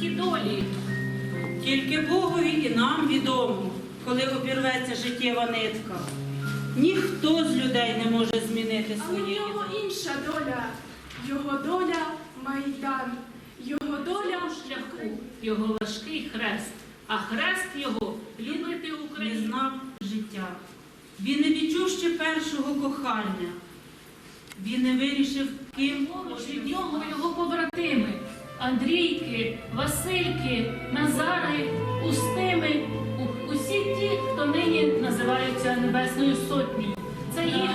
людські долі. Тільки Богові і нам відомо, коли обірветься життєва нитка. Ніхто з людей не може змінити Але в нього інша доля. Його доля Майдан. Його доля шляху його важкий хрест, а хрест його любити не знав життя. Він не відчув ще першого кохання. Він не вирішив, ким від нього його побратими Андрійки, Васильки, Назари, Устими, усі ті, хто нині називаються Небесною Сотнею. Це їх